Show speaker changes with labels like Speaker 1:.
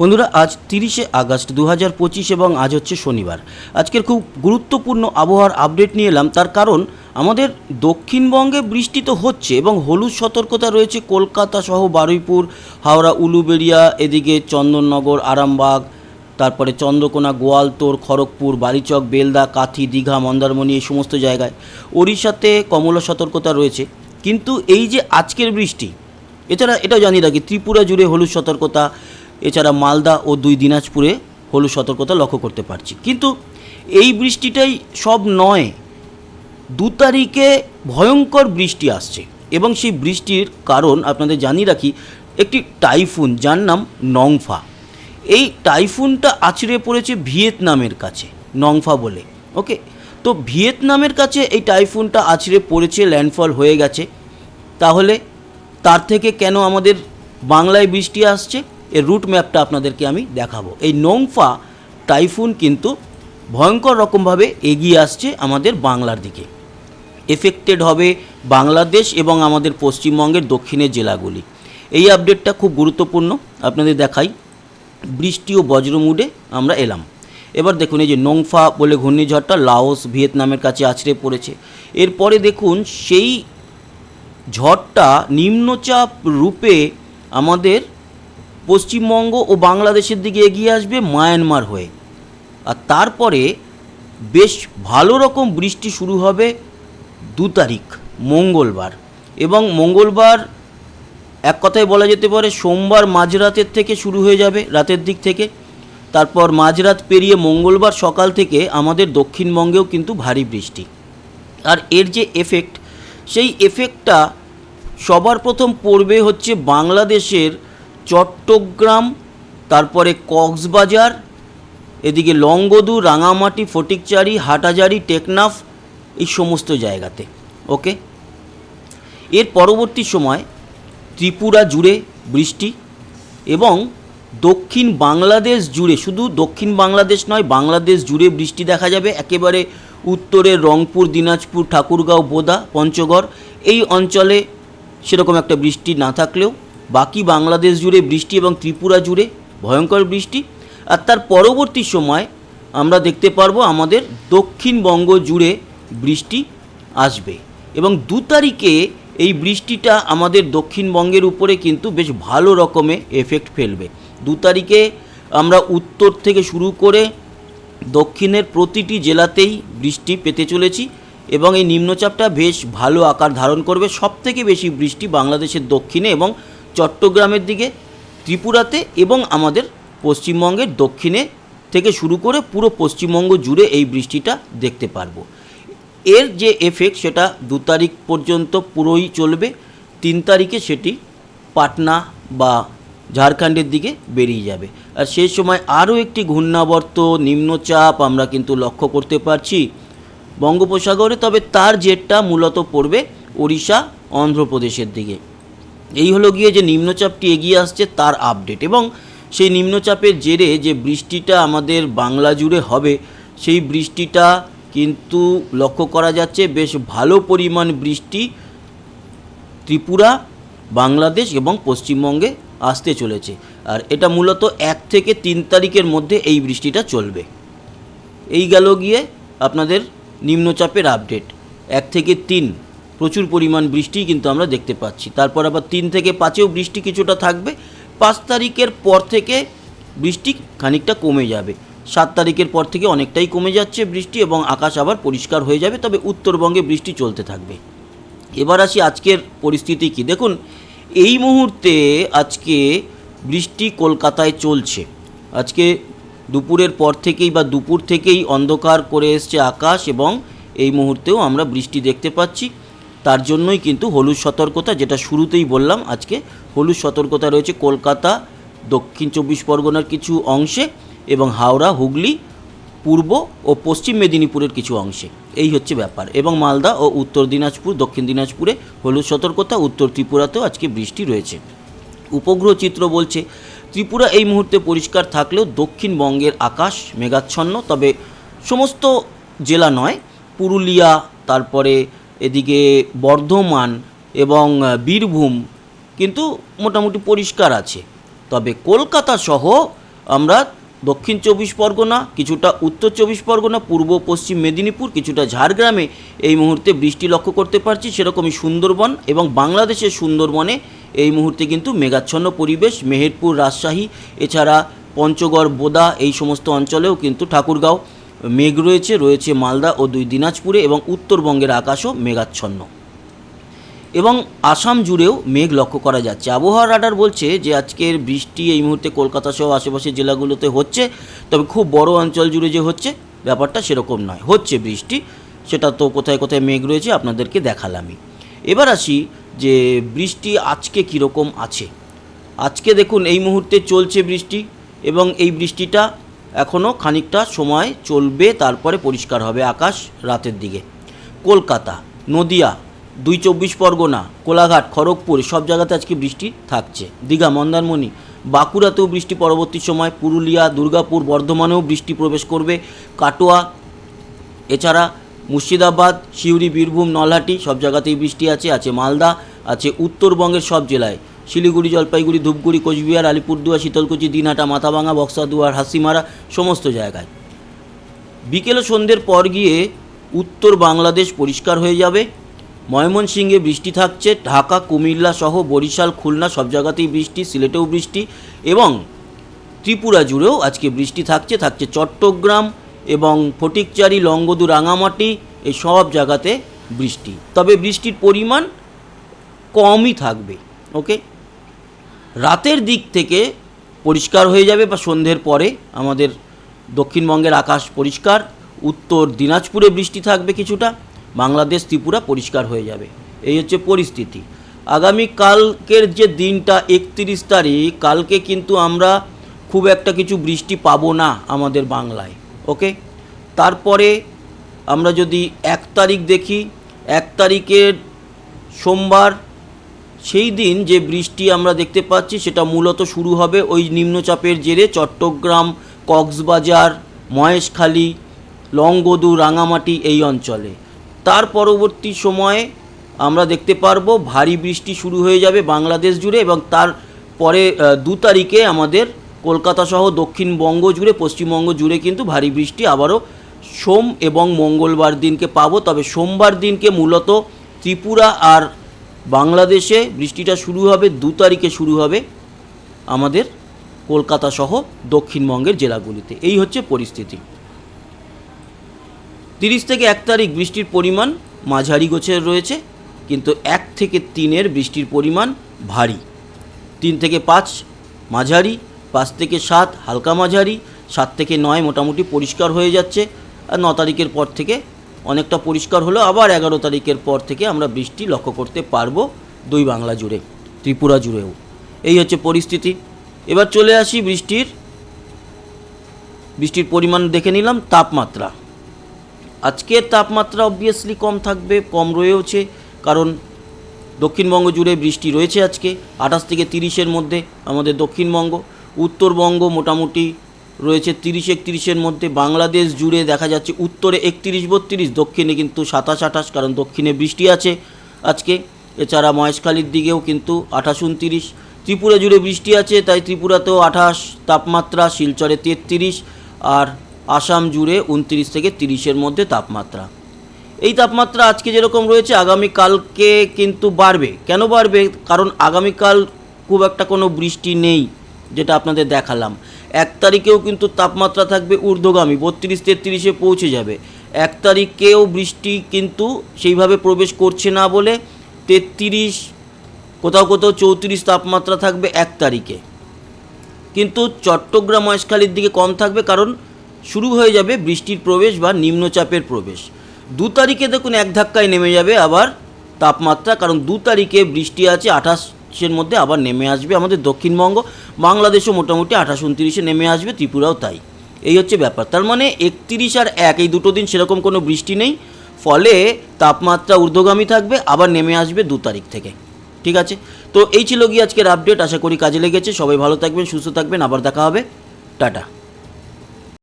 Speaker 1: বন্ধুরা, আজ তিরিশে আগস্ট দু হাজার পঁচিশ এবং আজ হচ্ছে শনিবার। আজকের খুব গুরুত্বপূর্ণ আবহাওয়ার আপডেট নিয়ে এলাম, তার কারণ আমাদের দক্ষিণবঙ্গে বৃষ্টি তো হচ্ছে এবং হলুদ সতর্কতা রয়েছে কলকাতা সহ বারুইপুর, হাওড়া, উলুবেড়িয়া, এদিকে চন্দননগর, আরামবাগ, তারপরে চন্দ্রকোনা, গোয়ালতোর, খড়গপুর, বালিচক, বেলদা, কাথি, দীঘা, মন্দারমণি এই সমস্ত জায়গায়। ওড়িশাতে কমলা সতর্কতা রয়েছে। কিন্তু এই যে আজকের বৃষ্টি, এছাড়া এটাও জানি রাখি, ত্রিপুরা জুড়ে হলুদ সতর্কতা এছাড়া মালদা ও দুই দিনাজপুরে হলুদ সতর্কতা লক্ষ্য করতে পারছি। কিন্তু এই বৃষ্টিটাই সব নয়, দু তারিখে ভয়ঙ্কর বৃষ্টি আসছে এবং সেই বৃষ্টির কারণ আপনাদের জানিয়ে রাখি, একটি টাইফুন যার নাম নংফা। এই টাইফুনটা আছড়ে পড়েছে ভিয়েতনামের কাছে, নংফা বলে, ওকে? তো ভিয়েতনামের কাছে এই টাইফুনটা আছড়ে পড়েছে, ল্যান্ডফল হয়ে গেছে। তাহলে তার থেকে কেন আমাদের বাংলায় বৃষ্টি আসছে? এর রুট ম্যাপটা আপনাদেরকে আমি দেখাবো। এই নোংফা টাইফুন কিন্তু ভয়ঙ্কর রকমভাবে এগিয়ে আসছে আমাদের বাংলার দিকে। এফেক্টেড হবে বাংলাদেশ এবং আমাদের পশ্চিমবঙ্গের দক্ষিণের জেলাগুলি। এই আপডেটটা খুব গুরুত্বপূর্ণ, আপনাদের দেখাই। বৃষ্টি ও বজ্রমুডে আমরা এলাম। এবার দেখুন, এই যে নোংফা বলে ঘূর্ণিঝড়টা লাওস, ভিয়েতনামের কাছে আছড়ে পড়েছে। এরপরে দেখুন, সেই ঝড়টা নিম্নচাপ রূপে আমাদের পশ্চিমবঙ্গ ও বাংলাদেশের দিকে এগিয়ে আসবে মায়ানমার হয়ে। আর তারপরে বেশ ভালো রকম বৃষ্টি শুরু হবে দু তারিখ, মঙ্গলবার। এবং মঙ্গলবার এক কথায় বলা যেতে পারে সোমবার মাঝরাতের থেকে শুরু হয়ে যাবে, রাতের দিক থেকে। তারপর মাঝরাত পেরিয়ে মঙ্গলবার সকাল থেকে আমাদের দক্ষিণবঙ্গেও কিন্তু ভারী বৃষ্টি। আর এর যে এফেক্ট সেই এফেক্টটা সবার প্রথম পড়বে হচ্ছে বাংলাদেশের চট্টগ্রাম, তারপরে কক্সবাজার, এদিকে লংগদু, রাঙামাটি, ফটিকচারি, হাটাজারি, টেকনাফ, এই সমস্ত জায়গাতে ওকে এর পরবর্তী সময় ত্রিপুরা জুড়ে বৃষ্টি এবং দক্ষিণ বাংলাদেশ জুড়ে, শুধু দক্ষিণ বাংলাদেশ নয়, বাংলাদেশ জুড়ে বৃষ্টি দেখা যাবে, একেবারে উত্তরের রংপুর, দিনাজপুর, ঠাকুরগাঁও, বোদা, পঞ্চগড়, এই অঞ্চলে সেরকম একটা বৃষ্টি না থাকলেও বাকি বাংলাদেশ জুড়ে বৃষ্টি এবং ত্রিপুরা জুড়ে ভয়ঙ্কর বৃষ্টি। আর তার পরবর্তী সময় আমরা দেখতে পারব আমাদের দক্ষিণবঙ্গ জুড়ে বৃষ্টি আসবে এবং দু তারিখে এই বৃষ্টিটা আমাদের দক্ষিণবঙ্গের উপরে কিন্তু বেশ ভালো রকমে এফেক্ট ফেলবে। দু তারিখে আমরা উত্তর থেকে শুরু করে দক্ষিণের প্রতিটি জেলাতেই বৃষ্টি পেতে চলেছি এবং এই নিম্নচাপটা বেশ ভালো আকার ধারণ করবে। সব থেকে বেশি বৃষ্টি বাংলাদেশের দক্ষিণে এবং চট্টগ্রামের দিকে, ত্রিপুরাতে এবং আমাদের পশ্চিমবঙ্গের দক্ষিণে থেকে শুরু করে পুরো পশ্চিমবঙ্গ জুড়ে এই বৃষ্টিটা দেখতে পারব। এর যে এফেক্ট সেটা দু তারিখ পর্যন্ত পুরোই চলবে। তিন তারিখে সেটি পাটনা বা ঝাড়খণ্ডের দিকে বেরিয়ে যাবে। আর সেই সময় আরও একটি ঘূর্ণাবর্ত, নিম্নচাপ আমরা কিন্তু লক্ষ্য করতে পারছি বঙ্গোপসাগরে। তবে তার জেটটা মূলত পড়বে ওড়িশা, অন্ধ্রপ্রদেশের দিকে। এই হলো গিয়ে যে নিম্নচাপটি এগিয়ে আসছে তার আপডেট এবং সেই নিম্নচাপের জেরে যে বৃষ্টিটা আমাদের বাংলা জুড়ে হবে, সেই বৃষ্টিটা কিন্তু লক্ষ্য করা যাচ্ছে বেশ ভালো পরিমাণ বৃষ্টি ত্রিপুরা, বাংলাদেশ এবং পশ্চিমবঙ্গে আসতে চলেছে। আর এটা মূলত এক থেকে তিন তারিখের মধ্যে এই বৃষ্টিটা চলবে। এই গেল গিয়ে আপনাদের নিম্নচাপের আপডেট এক থেকে তিন প্রচুর পরিমাণ বৃষ্টি কিন্তু আমরা দেখতে পাচ্ছি। তারপর আবার তিন থেকে পাঁচেও বৃষ্টি কিছুটা থাকবে। পাঁচ তারিখের পর থেকে বৃষ্টি খানিকটা কমে যাবে। সাত তারিখের পর থেকে অনেকটাই কমে যাচ্ছে বৃষ্টি এবং আকাশ আবার পরিষ্কার হয়ে যাবে, তবে উত্তরবঙ্গে বৃষ্টি চলতে থাকবে। এবার আসি আজকের পরিস্থিতি কি? দেখুন, এই মুহূর্তে আজকে বৃষ্টি কলকাতায় চলছে। আজকে দুপুরের পর থেকেই বা দুপুর থেকেই অন্ধকার করে এসছে আকাশ এবং এই মুহূর্তেও আমরা বৃষ্টি দেখতে পাচ্ছি। তার জন্যই কিন্তু হলুদ সতর্কতা, যেটা শুরুতেই বললাম, আজকে হলুদ সতর্কতা রয়েছে কলকাতা, দক্ষিণ চব্বিশ পরগনার কিছু অংশে এবং হাওড়া, হুগলি, পূর্ব ও পশ্চিম মেদিনীপুরের কিছু অংশে। এই হচ্ছে ব্যাপার। এবং মালদা ও উত্তর দিনাজপুর, দক্ষিণ দিনাজপুরে হলুদ সতর্কতা, উত্তর ত্রিপুরাতেও আজকে বৃষ্টি রয়েছে। উপগ্রহ চিত্র বলছে, ত্রিপুরা এই মুহূর্তে পরিষ্কার থাকলেও দক্ষিণবঙ্গের আকাশ মেঘাচ্ছন্ন, তবে সমস্ত জেলা নয়, পুরুলিয়া, তারপরে এদিকে বর্ধমান এবং বীরভূম কিন্তু মোটামুটি পরিষ্কার আছে। তবে কলকাতা সহ আমরা দক্ষিণ চব্বিশ পরগনা, কিছুটা উত্তর চব্বিশ পরগনা, পূর্ব, পশ্চিম মেদিনীপুর, কিছুটা ঝাড়গ্রামে এই মুহূর্তে বৃষ্টি লক্ষ্য করতে পারছি। সেরকমই সুন্দরবন এবং বাংলাদেশের সুন্দরবনে এই মুহূর্তে কিন্তু মেঘাচ্ছন্ন পরিবেশ। মেহেরপুর, রাজশাহী, এছাড়া পঞ্চগড়, বোদা এই সমস্ত অঞ্চলেও কিন্তু ঠাকুরগাঁও মেঘ রয়েছে রয়েছে মালদা ও দুই দিনাজপুরে এবং উত্তরবঙ্গের আকাশও মেঘাচ্ছন্ন। এবং আসাম জুড়েও মেঘ লক্ষ্য করা যাচ্ছে। আবহাওয়া রাডার বলছে যে আজকের বৃষ্টি এই মুহূর্তে কলকাতা সহ আশেপাশের জেলাগুলোতে হচ্ছে, তবে খুব বড় অঞ্চল জুড়ে যে হচ্ছে, ব্যাপারটা সেরকম নয়। হচ্ছে বৃষ্টি, সেটা তো কোথায় কোথায় মেঘ রয়েছে আপনাদেরকে দেখালামই। এবার আসি যে বৃষ্টি আজকে কীরকম আছে। আজকে দেখুন এই মুহূর্তে চলছে বৃষ্টি এবং এই বৃষ্টিটা এখনও খানিকটা সময় চলবে, তারপরে পরিষ্কার হবে আকাশ রাতের দিকে। কলকাতা, নদিয়া, দুই চব্বিশ পরগনা, কোলাঘাট, খড়গপুর, সব জায়গাতে আজকে বৃষ্টি থাকছে। দীঘা, মন্দারমণি, বাঁকুড়াতেও বৃষ্টি পরবর্তী সময়, পুরুলিয়া, দুর্গাপুর, বর্ধমানেও বৃষ্টি প্রবেশ করবে। কাটোয়া, এছাড়া মুর্শিদাবাদ, সিউড়ি, বীরভূম, নলহাটি সব জায়গাতেই বৃষ্টি আছে আছে মালদা, আছে উত্তরবঙ্গের সব জেলায়। শিলিগুড়ি, জলপাইগুড়ি, ধূপগুড়ি, কোচবিহার, আলিপুরদুয়ার, শীতলকুচি, দিনহাটা মাথাভাঙা বক্সাদুয়ার, হাসিমারা, সমস্ত জায়গায়। বিকেল সন্ধ্যের পর গিয়ে উত্তর বাংলাদেশ পরিষ্কার হয়ে যাবে। ময়মনসিংহে বৃষ্টি থাকছে, ঢাকা, কুমিল্লা সহ বরিশাল, খুলনা সব জায়গাতেই বৃষ্টি, সিলেটেও বৃষ্টি এবং ত্রিপুরা জুড়েও আজকে বৃষ্টি থাকছে থাকছে চট্টগ্রাম এবং ফটিকচারি, লংগদু, রাঙামাটি, এই সব জায়গাতে বৃষ্টি। তবে বৃষ্টির পরিমাণ কমই থাকবে ওকে রাতের দিক থেকে পরিষ্কার হয়ে যাবে বা সন্ধ্যের পরে আমাদের দক্ষিণবঙ্গের আকাশ পরিষ্কার, উত্তর দিনাজপুরে বৃষ্টি থাকবে কিছুটা, বাংলাদেশ, ত্রিপুরা পরিষ্কার হয়ে যাবে। এই হচ্ছে পরিস্থিতি। আগামী কালকের যে দিনটা একত্রিশ তারিখ, কালকে কিন্তু আমরা খুব একটা কিছু বৃষ্টি পাবো না আমাদের বাংলায়, ওকে? তারপরে আমরা যদি এক তারিখ দেখি, এক তারিখের সোমবার সেই দিন যে বৃষ্টি আমরা দেখতে পাচ্ছি, সেটা মূলত শুরু হবে ওই নিম্নচাপের জেরে চট্টগ্রাম, কক্সবাজার, মহেশখালী, লংগদু, রাঙামাটি এই অঞ্চলে। তার পরবর্তী সময়ে আমরা দেখতে পারব ভারী বৃষ্টি শুরু হয়ে যাবে বাংলাদেশ জুড়ে এবং তার পরে দু তারিখে আমাদের কলকাতা সহ দক্ষিণবঙ্গ জুড়ে, পশ্চিমবঙ্গ জুড়ে কিন্তু ভারী বৃষ্টি আবারও সোম এবং মঙ্গলবার দিনকে পাবো। তবে সোমবার দিনকে মূলত ত্রিপুরা আর বাংলাদেশে বৃষ্টিটা শুরু হবে দু তারিখে শুরু হবে আমাদের কলকাতা সহ দক্ষিণবঙ্গের জেলাগুলিতে। এই হচ্ছে পরিস্থিতি। তিরিশ থেকে এক তারিখ বৃষ্টির পরিমাণ মাঝারি গোছের রয়েছে, কিন্তু এক থেকে তিনের বৃষ্টির পরিমাণ ভারী। তিন থেকে পাঁচ মাঝারি, পাঁচ থেকে সাত হালকা মাঝারি, সাত থেকে নয় মোটামুটি পরিষ্কার হয়ে যাচ্ছে, আর ন তারিখের পর থেকে অনেকটা পরিষ্কার হলো আবার এগারো তারিখের পর থেকে আমরা বৃষ্টি লক্ষ্য করতে পারব দুই বাংলা জুড়ে, ত্রিপুরা জুড়েও। এই হচ্ছে পরিস্থিতি। এবার চলে আসি বৃষ্টির বৃষ্টির পরিমাণ দেখে নিলাম, তাপমাত্রা। আজকের তাপমাত্রা অবভিয়াসলি কম থাকবে, কম রয়েওছে, কারণ দক্ষিণবঙ্গ জুড়ে বৃষ্টি রয়েছে আজকে, আঠাশ থেকে তিরিশের মধ্যে আমাদের দক্ষিণবঙ্গ। উত্তরবঙ্গ মোটামুটি রয়েছে তিরিশ একত্রিশের মধ্যে বাংলাদেশ জুড়ে দেখা যাচ্ছে উত্তরে একত্রিশ বত্রিশ, দক্ষিণে কিন্তু সাতাশ আঠাশ, কারণ দক্ষিণে বৃষ্টি আছে আজকে। এছাড়া মহেশখালীর দিকেও কিন্তু আঠাশ উনতিরিশ। ত্রিপুরা জুড়ে বৃষ্টি আছে, তাই ত্রিপুরাতেও আঠাশ, তাপমাত্রা শিলচরে তেত্রিশ আর আসাম জুড়ে উনত্রিশ থেকে তিরিশের মধ্যে তাপমাত্রা। এই তাপমাত্রা আজকে যেরকম রয়েছে, আগামীকালকে কিন্তু বাড়বে। কেন বাড়বে? কারণ আগামীকাল খুব একটা কোনো বৃষ্টি নেই, যেটা আপনাদের দেখালাম। এক তারিখেও কিন্তু তাপমাত্রা থাকবে ঊর্ধ্বগামী, বত্রিশ তেত্রিশে পৌঁছে যাবে। এক তারিখেও বৃষ্টি কিন্তু সেইভাবে প্রবেশ করছে না বলে তেত্রিশ, কোথাও কোথাও চৌত্রিশ তাপমাত্রা থাকবে এক তারিখে। কিন্তু চট্টগ্রাম মহেশখালীর দিকে কম থাকবে কারণ শুরু হয়ে যাবে বৃষ্টির প্রবেশ বা নিম্নচাপের প্রবেশ। দু তারিখে দেখুন এক ধাক্কায় নেমে যাবে আবার তাপমাত্রা, কারণ দু তারিখে বৃষ্টি আছে আঠাশের মধ্যে আবার নেমে আসবে আমাদের দক্ষিণবঙ্গ। বাংলাদেশও মোটামুটি আঠাশ উনত্রিশে নেমে আসবে, ত্রিপুরাও তাই। এই হচ্ছে ব্যাপার। তার মানে একত্রিশ আর এক, এই দুটো দিন সেরকম কোনো বৃষ্টি নেই। ফলে তাপমাত্রা ঊর্ধ্বগামী থাকবে, আবার নেমে আসবে দু তারিখ থেকে। ঠিক আছে? তো এই ছিল গিয়ে আজকের আপডেট আশা করি কাজে লেগেছে। সবাই ভালো থাকবেন, সুস্থ থাকবেন। আবার দেখা হবে। টাটা।